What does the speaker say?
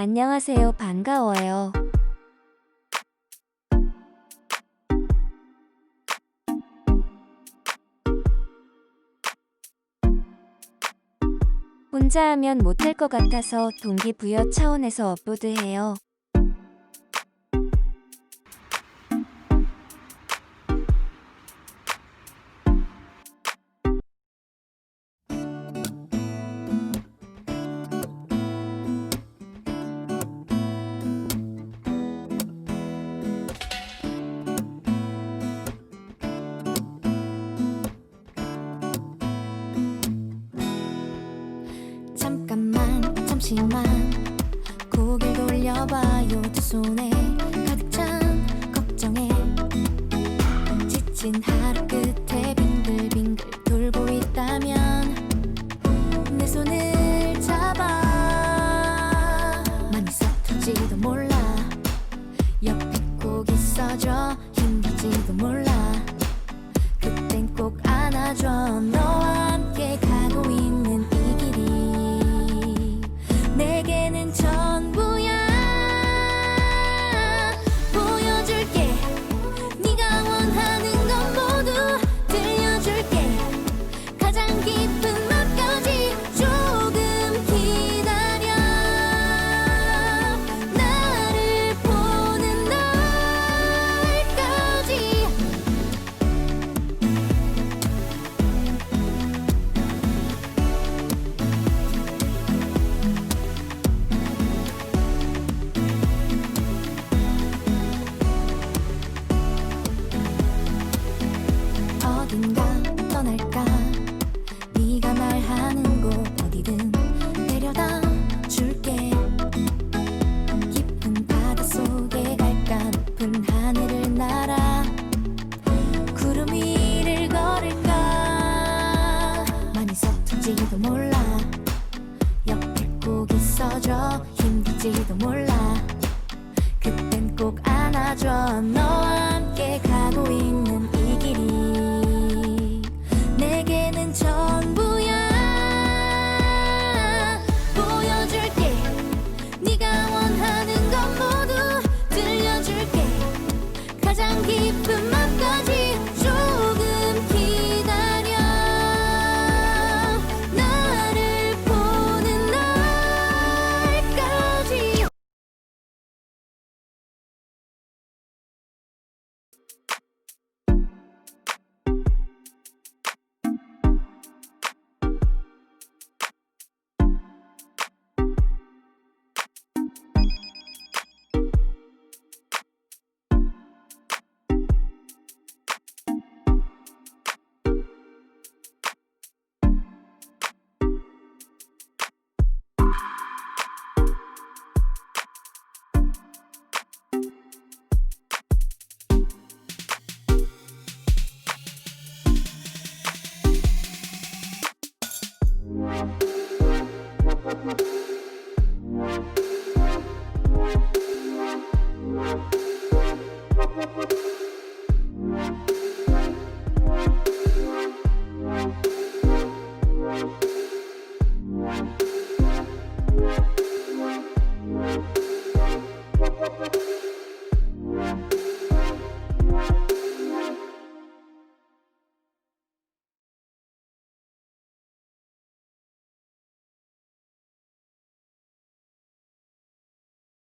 안녕하세요. 반가워요. 혼자 하면 못할 것 같아서 동기부여 차원에서 업로드해요. 잠시만 고개를 돌려봐요 두 손에. 가득 찬 걱정에 지친 하루 끝에 빙글빙글 돌고 있다면 내 손을 잡아. 많이 서툴지도 몰라. 옆에 꼭 있어줘. 힘들지도 몰라. 그땐 꼭 안아줘 어딘가 떠날까? 네가 말하는 곳 어디든 데려다 줄게. 깊은 바닷속에 갈까? 높은 하늘을 날아 구름 위를 걸을까? 많이 서툴지도 몰라. 옆에 꼭 있어줘. 힘들지도 몰라. 그땐 꼭 안아줘. 너와